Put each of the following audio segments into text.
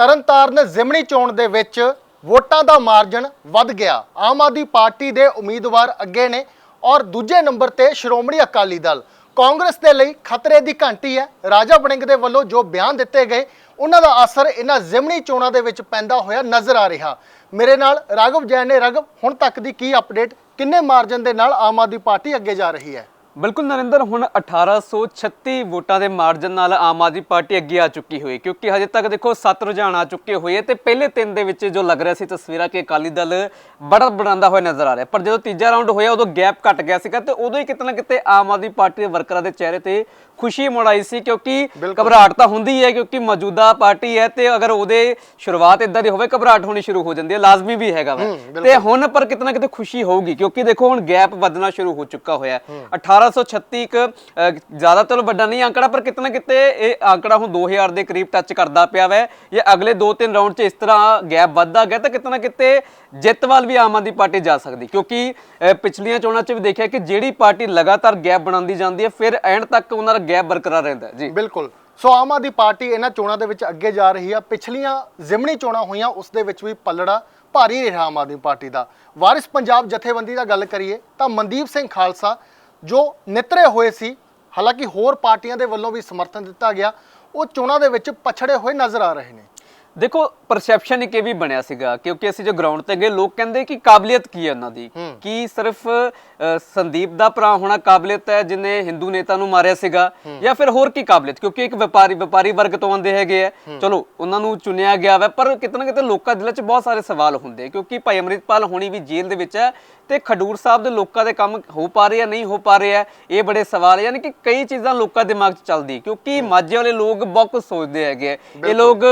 ਤਰਨਤਾਰਨ ਜ਼ਿਮਣੀ ਚੋਣ ਦੇ ਵਿੱਚ ਵੋਟਾਂ ਦਾ ਮਾਰਜਨ ਵੱਧ ਗਿਆ। ਆਮ ਆਦਮੀ ਪਾਰਟੀ ਦੇ ਉਮੀਦਵਾਰ ਅੱਗੇ ਨੇ ਔਰ ਦੂਜੇ ਨੰਬਰ ਤੇ ਸ਼੍ਰੋਮਣੀ ਅਕਾਲੀ ਦਲ। ਕਾਂਗਰਸ ਦੇ ਲਈ ਖਤਰੇ ਦੀ ਘੰਟੀ ਹੈ। ਰਾਜਾ ਬੜਿੰਗ ਦੇ ਵੱਲੋਂ ਜੋ ਬਿਆਨ ਦਿੱਤੇ ਗਏ, ਉਹਨਾਂ ਦਾ ਅਸਰ ਇਹਨਾਂ ਜ਼ਿਮਣੀ ਚੋਣਾਂ ਦੇ ਵਿੱਚ ਪੈਂਦਾ ਹੋਇਆ ਨਜ਼ਰ ਆ ਰਿਹਾ। ਮੇਰੇ ਨਾਲ ਰਾਘਵ ਜੈਨ ਨੇ। ਰਾਘਵ, ਹੁਣ ਤੱਕ ਦੀ ਕੀ ਅਪਡੇਟ ਕਿੰਨੇ ਮਾਰਜਨ ਦੇ ਨਾਲ ਆਮ ਆਦਮੀ ਪਾਰਟੀ ਅੱਗੇ ਜਾ ਰਹੀ ਹੈ? ਬਿਲਕੁਲ ਨਰਿੰਦਰ ਹੁਣ 1836 ਵੋਟਾਂ ਦੇ ਮਾਰਜਨ ਨਾਲ ਆਮ ਆਦਮੀ ਪਾਰਟੀ ਅੱਗੇ ਆ ਚੁੱਕੀ ਹੋਈ ਕਿਉਂਕਿ ਹਜੇ ਤੱਕ ਦੇਖੋ 7 ਰੁਝਾਨ ਆ ਚੁੱਕੇ ਹੋਏ ਤੇ ਪਹਿਲੇ ਤਿੰਨ ਦੇ ਵਿੱਚ ਜੋ ਲੱਗ ਰਿਹਾ ਸੀ ਤਸਵੀਰਾਂ ਕਿ ਅਕਾਲੀ ਦਲ ਬੜਾ ਬਣਾਉਂਦਾ ਹੋਇਆ ਨਜ਼ਰ ਆ ਰਿਹਾ ਪਰ ਜਦੋਂ ਤੀਜਾ ਰਾਉਂਡ ਹੋਇਆ ਉਦੋਂ ਗੈਪ ਘਟ ਗਿਆ ਸੀਗਾ ਤੇ ਉਦੋਂ ਹੀ ਕਿਤਨਾ ਕਿਤੇ ਆਮ ਆਦਮੀ ਪਾਰਟੀ ਦੇ ਵਰਕਰਾਂ ਦੇ ਚਿਹਰੇ ਤੇ ਖੁਸ਼ੀ ਮੜਾਈ ਸੀ ਕਿਉਂਕਿ ਘਬਰਾਹਟ ਤਾਂ ਹੁੰਦੀ ਹੈ ਕਿਉਂਕਿ ਮੌਜੂਦਾ ਪਾਰਟੀ ਹੈ ਤੇ ਅਗਰ ਉਹਦੇ ਸ਼ੁਰੂਆਤ ਇਦਾਂ ਦੀ ਹੋਵੇ ਘਬਰਾਹਟ ਹੋਣੀ ਸ਼ੁਰੂ ਹੋ ਜਾਂਦੀ ਹੈ ਲਾਜ਼ਮੀ ਵੀ ਹੈਗਾ ਵਾ। ਤੇ ਹੁਣ ਪਰ ਕਿਤੇ ਨਾ ਕਿਤੇ ਖੁਸ਼ੀ ਹੋਊਗੀ ਕਿਉਂਕਿ ਦੇਖੋ ਹੁਣ ਗੈਪ ਵਧਣਾ ਸ਼ੁਰੂ ਹੋ ਚੁੱਕਾ ਹੋਇਆ। 18 1736 ਇੱਕ ਜ਼ਿਆਦਾ ਚਲੋ ਵੱਡਾ ਨਹੀਂ ਅੰਕੜਾ, ਪਰ ਕਿਤਨਾ ਕਿਤੇ ਇਹ ਅੰਕੜਾ ਹੁਣ 2000 ਦੇ ਕਰੀਬ ਟੱਚ ਕਰਦਾ ਪਿਆ ਵੈ। ਇਹ ਅਗਲੇ 2-3 ਰਾਉਂਡ 'ਚ ਇਸ ਤਰ੍ਹਾਂ ਗੈਪ ਵੱਧਦਾ ਗਿਆ, ਤਾਂ ਕਿਤਨਾ ਕਿਤੇ ਜਿੱਤ ਵੀ ਆਮ ਆਦਮੀ ਪਾਰਟੀ ਜਾ ਸਕਦੀ। ਕਿਉਂਕਿ ਪਿਛਲੀਆਂ ਚੋਣਾਂ 'ਚ ਵੀ ਦੇਖਿਆ ਕਿ ਜਿਹੜੀ ਪਾਰਟੀ ਲਗਾਤਾਰ ਗੈਪ ਬਣਾਉਂਦੀ ਜਾਂਦੀ ਹੈ, ਫਿਰ ਐਂਡ ਤੱਕ ਉਹਨਾਂ ਦਾ ਗੈਪ ਬਰਕਰਾਰ ਰਹਿੰਦਾ ਜੀ। ਬਿਲਕੁਲ। ਸੋ ਆਮ ਆਦਮੀ ਪਾਰਟੀ ਇਹਨਾਂ ਚੋਣਾਂ ਦੇ ਵਿੱਚ ਅੱਗੇ ਜਾ ਰਹੀ ਆ। ਪਿਛਲੀਆਂ ਜ਼ਿਮਣੀ ਚੋਣਾਂ ਹੋਈਆਂ, ਉਸ ਦੇ ਵਿੱਚ ਵੀ ਪੱਲੜਾ ਭਾਰੀ ਰਿਹਾ ਆਮ ਆਦਮੀ ਪਾਰਟੀ ਦਾ। ਵਾਰਿਸ ਪੰਜਾਬ ਜਥੇਬੰਦੀ ਦਾ ਗੱਲ ਕਰੀਏ, ਤਾਂ ਮਨਦੀਪ ਸਿੰਘ ਖਾਲਸਾ ਜੋ ਨਿਤਰੇ ਹੋਏ ਸੀ ਹਾਲਾਂਕਿ ਹੋਰ ਪਾਰਟੀਆਂ ਦੇ ਵੱਲੋਂ ਵੀ ਸਮਰਥਨ ਦਿੱਤਾ ਗਿਆ ਉਹ ਚੋਣਾਂ ਦੇ ਵਿੱਚ ਪਛੜੇ ਹੋਏ ਨਜ਼ਰ ਆ ਰਹੇ ਨੇ। ਦੇਖੋ ਪਰਸੈਪਸ਼ਨ ਇੱਕ ਇਹ ਵੀ ਬਣਿਆ ਸੀਗਾ ਕਿਉਂਕਿ ਅਸੀਂ ਜੋ ਗਰਾਊਂਡ ਤੇ ਗਏ ਲੋਕ ਕਹਿੰਦੇ ਕਿ ਕਾਬਲੀਅਤ ਕੀ ਹੈ ਉਹਨਾਂ ਦੀ? ਕੀ ਸਿਰਫ ਸੰਦੀਪ ਦਾ ਭਰਾ ਹੋਣਾ ਕਾਬਲੀਅਤ ਹੈ ਜਿਨੇ ਹਿੰਦੂ ਨੇਤਾ ਨੂੰ ਮਾਰਿਆ ਸੀਗਾ ਜਾਂ ਫਿਰ ਹੋਰ ਕੀ ਕਾਬਲੀਅਤ? ਕਿਉਂਕਿ ਇੱਕ ਵਪਾਰੀ ਵਪਾਰੀ ਵਰਗ ਤੋਂ ਆਉਂਦੇ ਹੈਗੇ ਆ। ਚਲੋ ਉਹਨਾਂ ਨੂੰ ਚੁਣਿਆ ਗਿਆ ਵਾ ਪਰ ਕਿਤੇ ਨਾ ਕਿਤੇ ਲੋਕਾਂ ਦੇ ਦਿਲਾਂ 'ਚ ਬਹੁਤ ਸਾਰੇ ਸਵਾਲ ਹੁੰਦੇ ਕਿਉਂਕਿ ਭਾਈ ਅਮਰਿਤਪਾਲ ਹੋਣੀ ਵੀ ਜੇਲ੍ਹ ਦੇ ਵਿੱਚ ਹੈ ਤੇ ਖਡੂਰ ਸਾਹਿਬ ਦੇ ਲੋਕਾਂ ਦੇ ਕੰਮ ਹੋ ਪਾ ਰਹੇ ਆ ਨਹੀਂ ਹੋ ਪਾ ਰਹੇ ਆ ਇਹ ਬੜੇ ਸਵਾਲ। ਯਾਨੀ ਕਿ ਕਈ ਚੀਜ਼ਾਂ ਲੋਕਾਂ ਦੇ ਦਿਮਾਗ 'ਚ ਚੱਲਦੀ ਕਿਉਂਕਿ ਮਾਝੇ ਵਾਲੇ ਲੋਕ ਬਹੁਤ ਕੁਝ ਸੋਚਦੇ ਹੈਗੇ। ਇਹ ਲੋਕ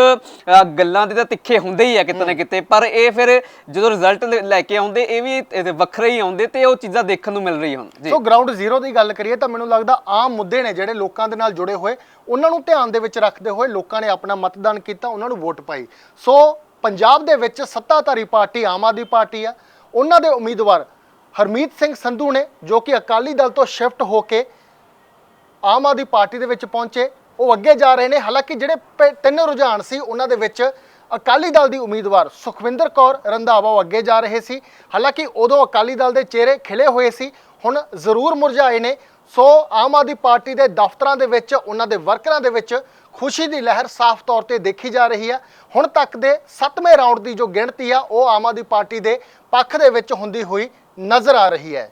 ਗੱਲਾਂ ਦੇ ਤਾਂ ਤਿੱਖੇ ਹੁੰਦੇ ਹੀ ਆ ਕਿਤੇ ਨਾ ਕਿਤੇ ਪਰ ਇਹ ਫਿਰ ਜਦੋਂ ਰਿਜ਼ਲਟ ਲੈ ਕੇ ਆਉਂਦੇ ਇਹ ਵੀ ਇਹਦੇ ਵੱਖਰੇ ਹੀ ਆਉਂਦੇ ਤੇ ਉਹ ਚੀਜ਼ਾਂ ਦੇਖਣ ਨੂੰ ਮਿਲ ਰਹੀਆਂ ਹੁਣ ਜੀ। ਸੋ ਗਰਾਊਂਡ ਜ਼ੀਰੋ ਦੀ ਗੱਲ ਕਰੀਏ ਤਾਂ ਮੈਨੂੰ ਲੱਗਦਾ ਆਮ ਮੁੱਦੇ ਨੇ ਜਿਹੜੇ ਲੋਕਾਂ ਦੇ ਨਾਲ ਜੁੜੇ ਹੋਏ, ਉਹਨਾਂ ਨੂੰ ਧਿਆਨ ਦੇ ਵਿੱਚ ਰੱਖਦੇ ਹੋਏ ਲੋਕਾਂ ਨੇ ਆਪਣਾ ਮਤਦਾਨ ਕੀਤਾ, ਉਹਨਾਂ ਨੂੰ ਵੋਟ ਪਾਈ। ਸੋ ਪੰਜਾਬ ਦੇ ਵਿੱਚ ਸੱਤਾਧਾਰੀ ਪਾਰਟੀ ਆਮ ਆਦਮੀ ਪਾਰਟੀ ਆ। ਉਹਨਾਂ ਦੇ ਉਮੀਦਵਾਰ ਹਰਮੀਤ ਸਿੰਘ ਸੰਧੂ ਨੇ, ਜੋ ਕਿ ਅਕਾਲੀ ਦਲ ਤੋਂ ਸ਼ਿਫਟ ਹੋ ਕੇ ਆਮ ਆਦਮੀ ਪਾਰਟੀ ਦੇ ਵਿੱਚ ਪਹੁੰਚੇ। ਉਹ ਅੱਗੇ ਜਾ ਰਹੇ ਨੇ, ਹਾਲਾਂਕਿ ਜਿਹੜੇ ਤਿੰਨ ਰੁਝਾਨ ਸੀ, ਉਹਨਾਂ ਦੇ ਵਿੱਚ ਅਕਾਲੀ ਦਲ ਦੀ ਉਮੀਦਵਾਰ ਸੁਖਵਿੰਦਰ ਕੌਰ ਰੰਧਾਵਾ ਅੱਗੇ ਜਾ ਰਹੇ ਸੀ। ਹਾਲਾਂਕਿ ਉਦੋਂ ਅਕਾਲੀ ਦਲ ਦੇ ਚਿਹਰੇ ਖਿਲੇ ਹੋਏ ਸੀ। ਹੁਣ ਜ਼ਰੂਰ ਮੁਰਝਾਏ ਨੇ। ਸੋ ਆਮ ਆਦਮੀ ਪਾਰਟੀ ਦੇ ਦਫ਼ਤਰਾਂ ਦੇ ਵਿੱਚ, ਉਹਨਾਂ ਦੇ ਵਰਕਰਾਂ ਦੇ ਵਿੱਚ ਖੁਸ਼ੀ ਦੀ ਲਹਿਰ ਸਾਫ਼ ਤੌਰ ਤੇ ਦੇਖੀ ਜਾ ਰਹੀ ਹੈ। ਹੁਣ ਤੱਕ ਦੇ 7ਵੇਂ ਰਾਊਂਡ ਦੀ ਜੋ ਗਿਣਤੀ ਆ, ਉਹ ਆਮ ਆਦਮੀ ਪਾਰਟੀ ਦੇ ਪੱਖ ਦੇ ਵਿੱਚ ਹੁੰਦੀ ਹੋਈ ਨਜ਼ਰ ਆ ਰਹੀ ਹੈ।